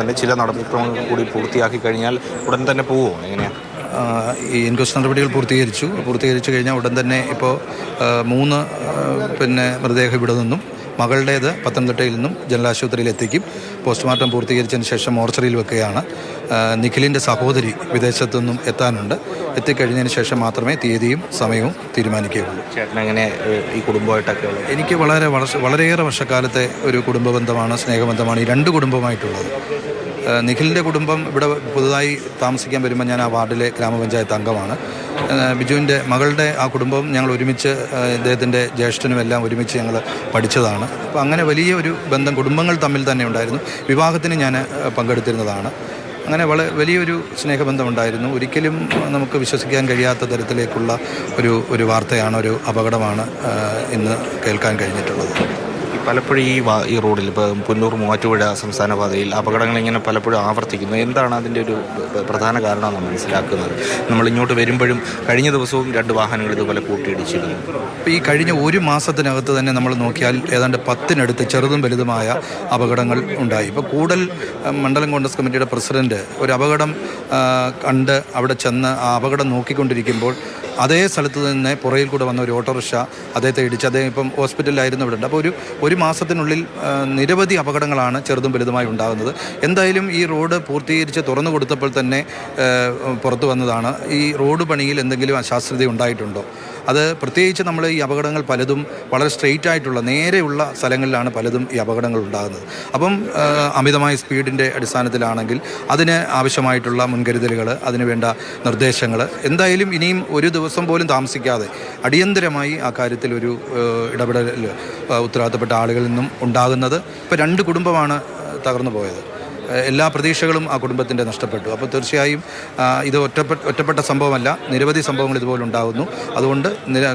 തന്നെ ചില നടപടിക്രമങ്ങൾ കൂടി പൂർത്തിയാക്കി കഴിഞ്ഞാൽ ഉടൻ തന്നെ പോവുമോ എങ്ങനെയാണ് ഈ ഇൻക്വസ്റ്റ് നടപടികൾ പൂർത്തീകരിച്ചു. പൂർത്തീകരിച്ചു കഴിഞ്ഞാൽ ഉടൻ തന്നെ ഇപ്പോൾ മൂന്ന് പിന്നെ മൃതദേഹം ഇവിടെ നിന്നും മകളുടേത് പത്തനംതിട്ടയിൽ നിന്നും ജനറൽ ആശുപത്രിയിൽ എത്തിക്കും. പോസ്റ്റ്മോർട്ടം പൂർത്തീകരിച്ചതിന് ശേഷം മോർച്ചറിയിൽ വെക്കുകയാണ്. നിഖിലിന്റെ സഹോദരി വിദേശത്തു നിന്നും എത്താനുണ്ട്. എത്തിക്കഴിഞ്ഞതിന് ശേഷം മാത്രമേ തീയതിയും സമയവും തീരുമാനിക്കുകയുള്ളൂ. ചേട്ടൻ അങ്ങനെ ഈ കുടുംബമായിട്ടൊക്കെ എനിക്ക് വളരെ വളരെയേറെ വർഷക്കാലത്തെ ഒരു കുടുംബ ബന്ധമാണ് സ്നേഹബന്ധമാണ് ഈ രണ്ട് കുടുംബമായിട്ടുള്ളത്. നിഖിലിന്റെ കുടുംബം ഇവിടെ പുതുതായി താമസിക്കാൻ വരുമ്പോൾ ഞാൻ ആ വാർഡിലെ ഗ്രാമപഞ്ചായത്ത് അംഗമാണ്. ബിജുവിന്റെ മകളുടെ ആ കുടുംബം ഞങ്ങൾ ഒരുമിച്ച് ഇദ്ദേഹത്തിന്റെ ജ്യേഷ്ഠനും എല്ലാം ഒരുമിച്ച് ഞങ്ങൾ പഠിച്ചതാണ്. അപ്പോൾ അങ്ങനെ വലിയ ഒരു ബന്ധം കുടുംബങ്ങൾ തമ്മിൽ തന്നെ ഉണ്ടായിരുന്നു. വിവാഹത്തിന് ഞാൻ പങ്കെടുത്തിരുന്നതാണ്. അങ്ങനെ വളരെ വലിയൊരു സ്നേഹബന്ധമുണ്ടായിരുന്നു. ഒരിക്കലും നമുക്ക് വിശ്വസിക്കാൻ കഴിയാത്ത തരത്തിലേക്കുള്ള ഒരു ഒരു വാർത്തയാണ് ഒരു അപകടമാണ് ഇന്ന് കേൾക്കാൻ കഴിഞ്ഞിട്ടുള്ളത്. പലപ്പോഴും ഈ ഈ റോഡിൽ ഇപ്പോൾ പുന്നൂർ മൂവാറ്റുപുഴ സംസ്ഥാന പാതയിൽ അപകടങ്ങൾ ഇങ്ങനെ പലപ്പോഴും ആവർത്തിക്കുന്നു. എന്താണ് അതിന്റെ ഒരു പ്ര- പ്രധാന കാരണമെന്ന് മനസ്സിലാക്കുന്നത്? നമ്മൾ ഇങ്ങോട്ട് വരുമ്പോഴും കഴിഞ്ഞ ദിവസവും രണ്ട് വാഹനങ്ങൾ ഇതുപോലെ കൂട്ടിയിടിച്ചിരുന്നു. അപ്പോൾ ഈ കഴിഞ്ഞ ഒരു മാസത്തിനകത്ത് തന്നെ നമ്മൾ നോക്കിയാൽ ഏതാണ്ട് പത്തിനടുത്ത് ചെറുതും വലുതുമായ അപകടങ്ങൾ ഉണ്ടായി. ഇപ്പോൾ കൂടൽ മണ്ഡലം കോൺഗ്രസ് കമ്മിറ്റിയുടെ പ്രസിഡന്റ് ഒരു അപകടം കണ്ട് അവിടെ ചെന്ന് ആ അപകടം നോക്കിക്കൊണ്ടിരിക്കുമ്പോൾ അതേ സ്ഥലത്ത് തന്നെ പുറയിൽ കൂടെ വന്ന ഒരു ഓട്ടോറിക്ഷ അദ്ദേഹത്തെ ഇടിച്ച് അദ്ദേഹം ഇപ്പം ഹോസ്പിറ്റലിലായിരുന്നു ഇവിടെ ഉണ്ട്. അപ്പോൾ ഒരു ഒരു മാസത്തിനുള്ളിൽ നിരവധി അപകടങ്ങളാണ് ചെറുതും വലുതുമായി ഉണ്ടാകുന്നത്. എന്തായാലും ഈ റോഡ് പൂർത്തീകരിച്ച് തുറന്നു കൊടുത്തപ്പോൾ തന്നെ പുറത്തു വന്നതാണ്. ഈ റോഡ് പണിയിൽ എന്തെങ്കിലും അശാസ്ത്രത ഉണ്ടായിട്ടുണ്ടോ? അത് പ്രത്യേകിച്ച് നമ്മൾ ഈ അപകടങ്ങൾ പലതും വളരെ സ്ട്രെയിറ്റ് ആയിട്ടുള്ള നേരെയുള്ള സ്ഥലങ്ങളിലാണ് പലതും ഈ അപകടങ്ങൾ ഉണ്ടാകുന്നത്. അപ്പം അമിതമായ സ്പീഡിന്റെ അടിസ്ഥാനത്തിലാണെങ്കിൽ അതിന് ആവശ്യമായിട്ടുള്ള മുൻകരുതലുകൾ അതിനുവേണ്ട നിർദ്ദേശങ്ങൾ. എന്തായാലും ഇനിയും ഒരു ദിവസം പോലും താമസിക്കാതെ അടിയന്തരമായി ആ കാര്യത്തിൽ ഒരു ഇടപെടൽ ഉത്തരവാദിത്തപ്പെട്ട ആളുകളിൽ നിന്നും ഉണ്ടാകുന്നത് ഇപ്പോൾ രണ്ട് കുടുംബമാണ് തകർന്നു പോയത്. എല്ലാ പ്രതീക്ഷകളും ആ കുടുംബത്തിന്റെ നഷ്ടപ്പെട്ടു. അപ്പോൾ തീർച്ചയായും ഇത് ഒറ്റപ്പെട്ട ഒറ്റപ്പെട്ട സംഭവമല്ല നിരവധി സംഭവങ്ങൾ ഇതുപോലെ ഉണ്ടാകുന്നു. അതുകൊണ്ട്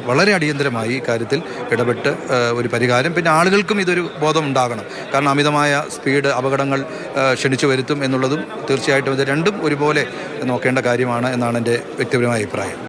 വളരെ അടിയന്തരമായി കാര്യത്തിൽ ഇടപെട്ട് ഒരു പരിഹാരം. പിന്നെ ആളുകൾക്കും ഇതൊരു ബോധം ഉണ്ടാകണം. കാരണം അമിതമായ സ്പീഡ് അപകടങ്ങൾ ക്ഷണിച്ചു വരുത്തും എന്നുള്ളതും തീർച്ചയായിട്ടും ഇത് രണ്ടും ഒരുപോലെ നോക്കേണ്ട കാര്യമാണ് എന്നാണ് എന്റെ വ്യക്തിപരമായ അഭിപ്രായം.